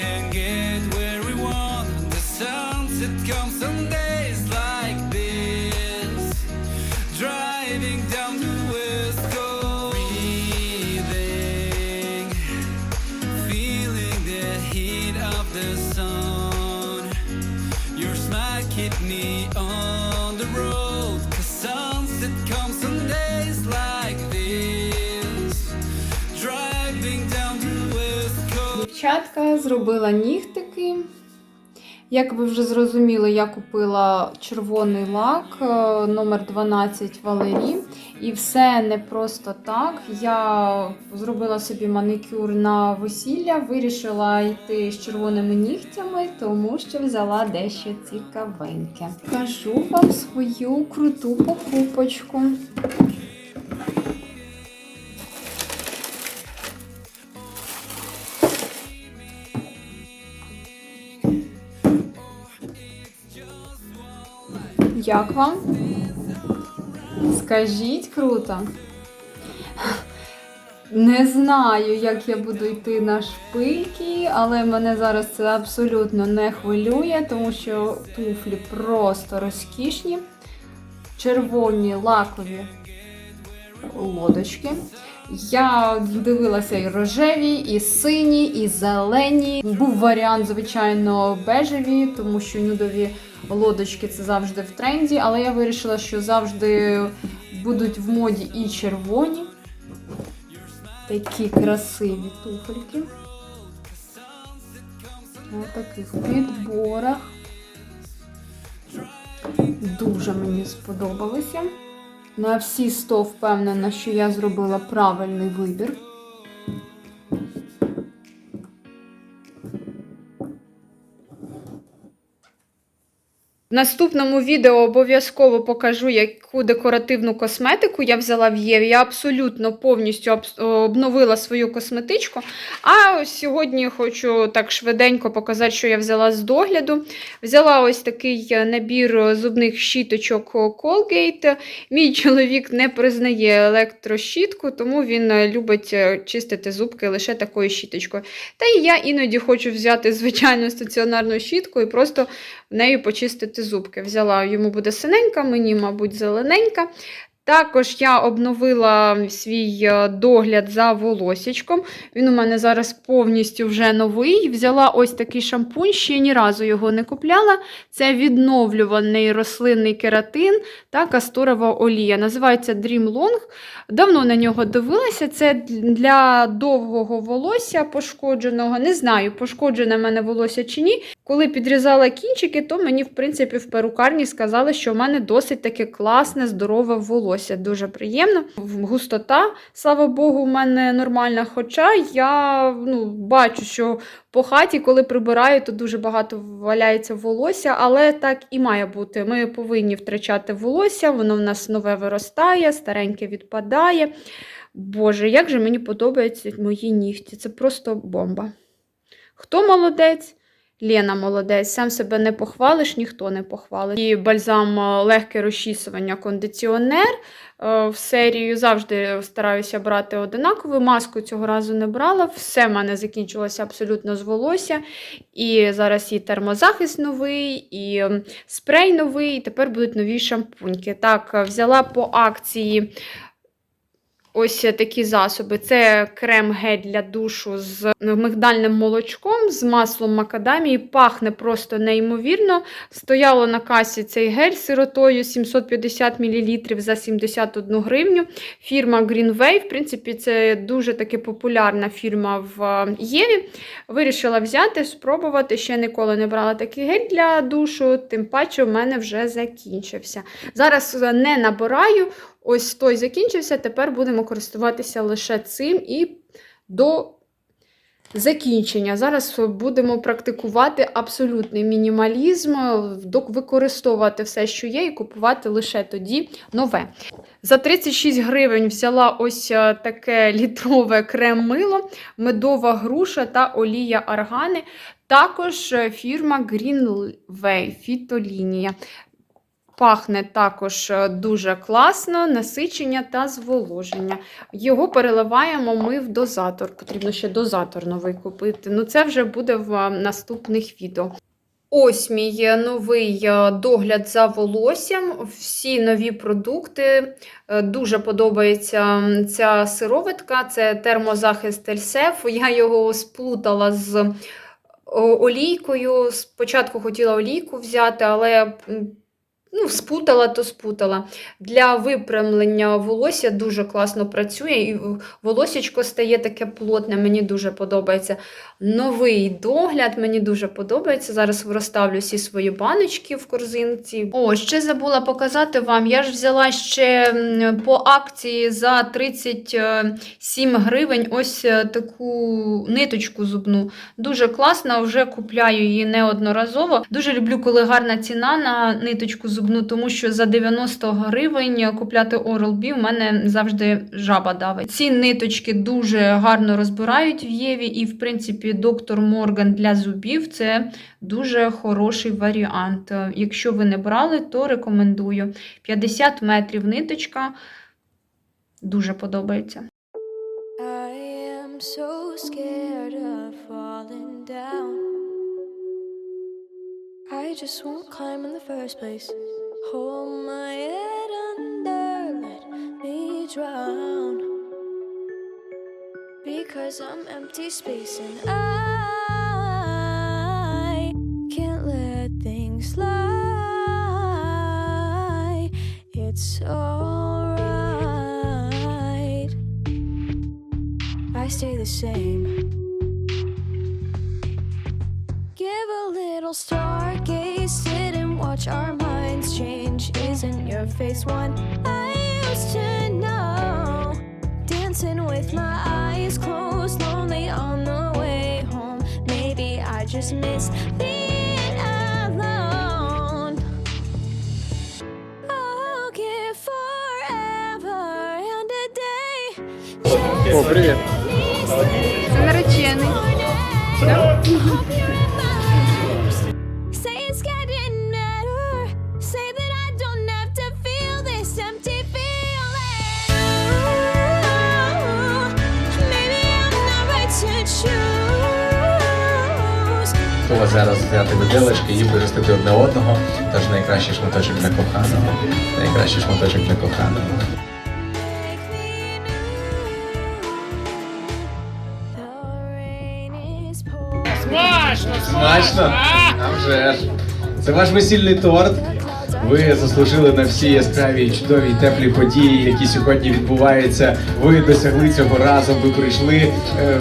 can get where we want. The sunset comes on Дівчатка зробила нігтики. Як ви вже зрозуміли, я купила червоний лак е, номер 12 Валері. І все не просто так. Я зробила собі манікюр на весілля, вирішила йти з червоними нігтями, тому що взяла дещо цікавеньке. Кажу вам свою круту покупочку. Як вам? Скажіть круто. Не знаю, як я буду йти на шпильки, але мене зараз це абсолютно не хвилює, тому що туфлі просто розкішні. Червоні лакові лодочки. Я дивилася і рожеві, і сині, і зелені. Був варіант, звичайно, бежеві, тому що нюдові лодочки це завжди в тренді, але я вирішила, що завжди будуть в моді і червоні. Такі красиві туфельки. Ось таких підборах. Дуже мені сподобалися. На всі 100 впевнена, що я зробила правильний вибір. В наступному відео обов'язково покажу, яку декоративну косметику я взяла в Єві. Я абсолютно повністю обновила свою косметичку. А сьогодні хочу так швиденько показати, що я взяла з догляду. Взяла ось такий е, набір зубних щіточок Colgate. Мій чоловік не признає електрощітку, тому він е, любить е, чистити зубки лише такою щіточкою. Та і я іноді хочу взяти звичайну стаціонарну щітку і просто нею почистити зубки. Взяла, йому буде синенька, мені, мабуть, зелененька. Також я обновила свій е, догляд за волосічком. Він у мене зараз повністю вже новий. Взяла ось такий шампунь, ще ні разу його не купляла. Це відновлюваний рослинний кератин та касторова олія. Називається Dream Long. Давно на нього дивилася. Це для довгого волосся пошкодженого. Не знаю, пошкоджене в мене волосся чи ні. Коли підрізала кінчики, то мені, в принципі, в перукарні сказали, що в мене досить таке класне, здорове волосся. Дуже приємно. Густота, слава Богу, в мене нормальна. Хоча я ну, бачу, що по хаті, коли прибираю, то дуже багато валяється волосся, але так і має бути. Ми повинні втрачати волосся, воно в нас нове виростає, стареньке відпадає. Боже, як же мені подобаються мої нігті. Це просто бомба. Хто молодець? Лена молодець, сам себе не похвалиш, ніхто не похвалить. І бальзам е, легке розчісування, кондиціонер. Е, В серію завжди стараюся брати одинакову. Маску цього разу не брала. Все в мене закінчилося абсолютно з волосся. І зараз і термозахист новий, і спрей новий, і тепер будуть нові шампуньки. Так, е, взяла по акції Ось такі засоби. Це крем-гель для душу з мигдальним молочком, з маслом макадамії. Пахне просто неймовірно. Стояло на касі цей гель з сиротою 750 мл за 71 гривню. Фірма Green Wave. В принципі, це дуже таки популярна фірма в е, Єві. Вирішила взяти, спробувати. Ще ніколи не брала такий гель для душу, тим паче в мене вже закінчився. Зараз е, не набираю. Ось той закінчився, тепер будемо користуватися лише цим і до закінчення. Зараз будемо практикувати абсолютний мінімалізм, використовувати все, що є, і купувати лише тоді нове. За 36 гривень взяла ось е, таке літрове крем-мило, медова груша та олія аргани. Також е, фірма Green Way, фітолінія. Пахне також е, дуже класно, насичення та зволоження. Його переливаємо ми в дозатор. Потрібно ще дозатор новий купити. Ну, це вже буде в е, наступних відео. Ось мій е, новий догляд за волоссям. Всі нові продукти. Дуже подобається ця сироватка. Це термозахист Ельсеф. Я його сплутала з олійкою. Спочатку хотіла олійку взяти, але ну, спутала, то спутала. Для випрямлення волосся дуже класно працює, і волосечко стає таке плотне, мені дуже подобається. Новий догляд, мені дуже подобається. Зараз розставлю всі свої баночки в корзинці. О, ще забула показати вам. Я ж взяла ще по акції за 37 гривень ось е, таку ниточку зубну. Дуже класна, вже купляю її неодноразово. Дуже люблю, коли гарна ціна на ниточку зубну, тому що за 90 гривень купляти Oral-B в мене завжди жаба давить. Ці ниточки дуже гарно розбирають в Єві, і, в принципі, доктор Морган для зубів це дуже хороший варіант. Якщо ви не брали, то рекомендую. 50 метрів ниточка. Дуже подобається. I am so scared of falling down. I just won't climb in the first place. Hold my head under, let me drown. Because I'm empty space and I can't let things slide. It's alright. I stay the same. and watch our minds change. Isn't your face one I used to know? Dancing with my eyes closed, lonely on the way home. Maybe I just miss being alone. I'll give forever and a day. О, привіт. Це наречений. Say Зараз взяти виделочки і виростити одне одного. Тож найкращий шматочок для коханого. Найкращий шматочок для коханого. Смачно? А вже ж. Це ваш весільний торт. Ви заслужили на всі яскраві, чудові теплі події, які сьогодні відбуваються. Ви досягли цього разом. Ви прийшли е,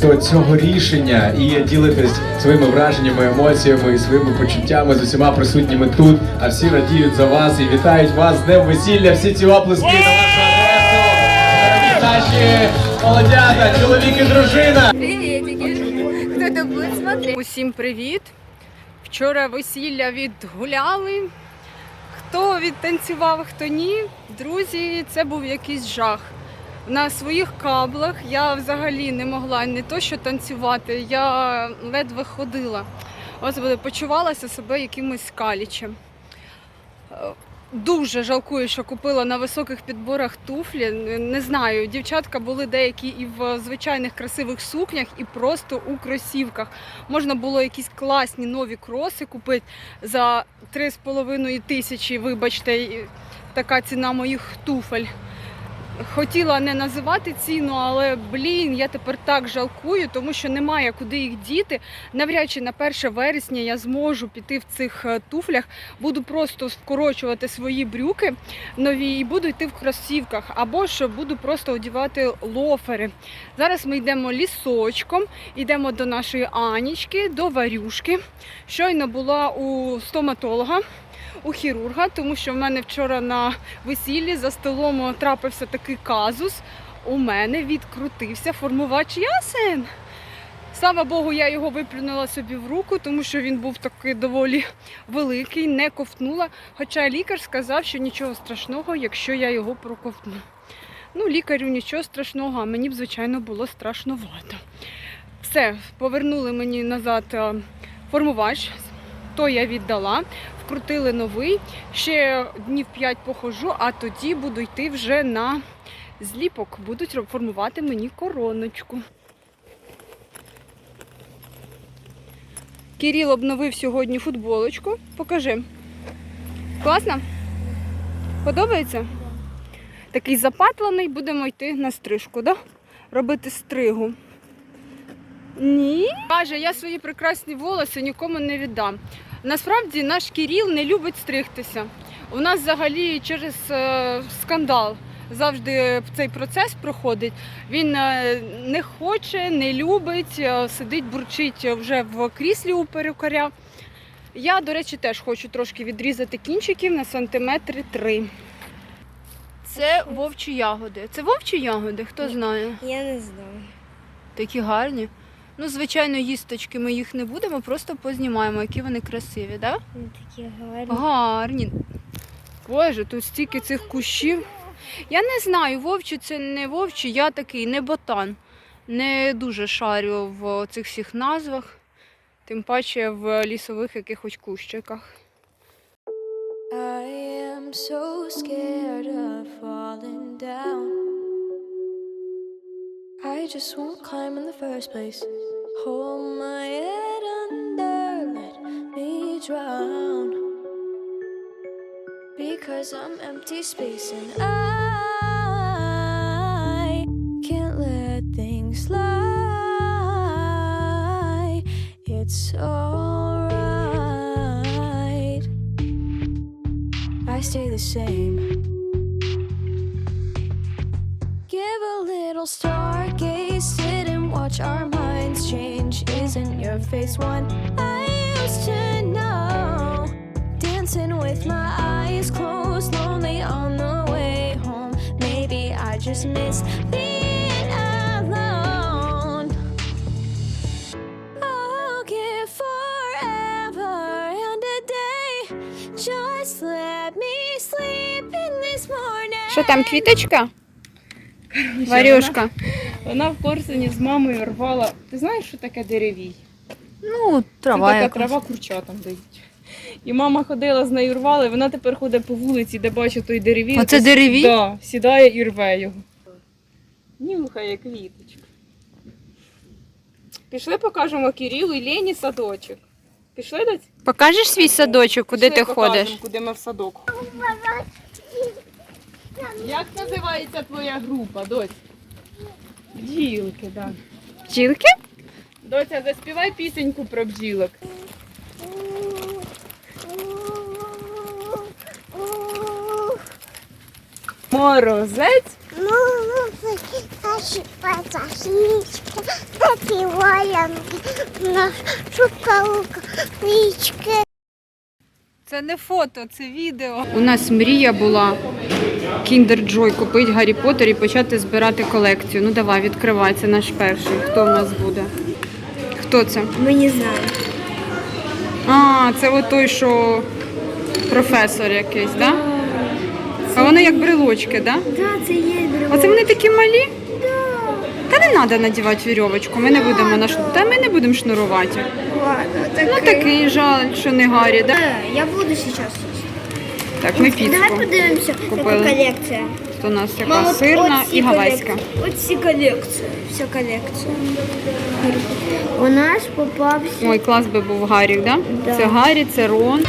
до цього рішення і ділитесь своїми враженнями, емоціями і своїми почуттями з усіма присутніми тут. А всі радіють за вас і вітають вас з днем весілля. Всі ці оплески на вашу адресу. Наші молодята, чоловік і дружина. Кто-то будет смотреть. Усім привіт! Вчора весілля відгуляли. Хто відтанцював, хто ні. Друзі, це був якийсь жах. На своїх каблах я взагалі не могла не то що танцювати, я ледве ходила. Господи, почувалася себе якимось калічем. Е, Дуже жалкую, що купила на високих підборах туфлі. Не знаю, дівчатка були деякі і в звичайних красивих сукнях, і просто у кросівках. Можна було якісь класні нові кроси купити за 3,5 тисячі, вибачте, така ціна моїх туфель. Хотіла не називати ціну, але блін, я тепер так жалкую, тому що немає куди їх діти. Навряд чи на 1 вересня я зможу піти в цих е, туфлях. Буду просто скорочувати свої брюки нові і буду йти в кросівках, або ж буду просто одягати лофери. Зараз ми йдемо лісочком, йдемо до нашої Анічки, до Варюшки. Щойно була у стоматолога. У хірурга, тому що в мене вчора на весіллі за столом трапився такий казус. У мене відкрутився формувач ясен. Слава Богу, я його виплюнула собі в руку, тому що він був такий доволі великий, не ковтнула. Хоча лікар сказав, що нічого страшного, якщо я його проковтну. Ну, лікарю нічого страшного, а мені б, звичайно, було страшновато. Все, повернули мені назад е, формувач, то я віддала. Відкрутили новий. Ще днів 5 похожу, а тоді буду йти вже на зліпок. Будуть формувати мені короночку. Кирил обновив сьогодні футболочку. Покажи. Класно? Подобається? Такий запатлений, будемо йти на стрижку, да? робити стригу. Ні. Каже, я свої прекрасні волоси нікому не віддам. Насправді наш Кіріл не любить стригтися. У нас взагалі через е, скандал завжди цей процес проходить. Він е, не хоче, не любить, е, сидить, бурчить вже в кріслі у перукаря. Я, до речі, теж хочу трошки відрізати кінчиків на сантиметри три. Це вовчі ягоди. Це вовчі ягоди, хто знає? Я не знаю. Такі гарні. Ну, звичайно, їсточки ми їх не будемо, просто познімаємо, які вони красиві, так? Вони такі гарні. Гарні. Боже, тут стільки цих кущів. Я не знаю, вовчі це не вовчі, я такий не ботан. Не дуже шарю в цих всіх назвах, тим паче в лісових якихось кущиках. I am so scared of falling down. I just won't climb in the first place. Hold my head under, let me drown. Because I'm empty space and I can't let things lie. It's alright. I stay the same Give a little stargaze, sit and watch our minds change. Isn't your face one I used to know? Dancing with my eyes closed, lonely on the way home. Maybe I just miss being alone. I'll give forever and a day. Just let me sleep in this morning. Що там, квіточка? Варюшка. Вона в Корсуні з мамою рвала. Ти знаєш, що таке деревій? Ну, Це така якась. трава курчатам дають. І мама ходила з нею рвала, і вона тепер ходить по вулиці, де бачить той деревій. Оце то деревій? Да, сідає і рве його. Нюхає квіточка. Пішли покажемо Кирилу і Лені садочок. Пішли дать? Покажеш свій садочок, куди Пішли ти покажемо, ходиш? Куди ми в садок. Як називається твоя група, доць? Бджілки, так. Да. Бджілки? Доця, заспівай пісеньку про бджілок. Морозець. Наші пасахічки, запіваємо нашу калука-річки. Це не фото, це відео. У нас мрія була Kinder Joy купити Гаррі Поттер і почати збирати колекцію. Ну давай, відкривай, це наш перший. Хто у нас буде? Хто це? Ми не знаємо. А, це от той, що професор якийсь, так? Да? А вони як брелочки, так? Да? Так, це є А це вони такі малі? Та не треба надівати вірьовочку, ми не будемо наш... Та ми не будемо шнурувати. Ладно, Ну такий жаль, що не Гаррі, да? Я буду зараз. Так, ми Давай піцку. подивимося, Купили. яка колекція. То у нас яка от сирна і гавайська. колекції. От всі колекції. Вся колекція. У нас попався Ой, клас би був Гаррі, да? Да. Це Гаррі, це Рон.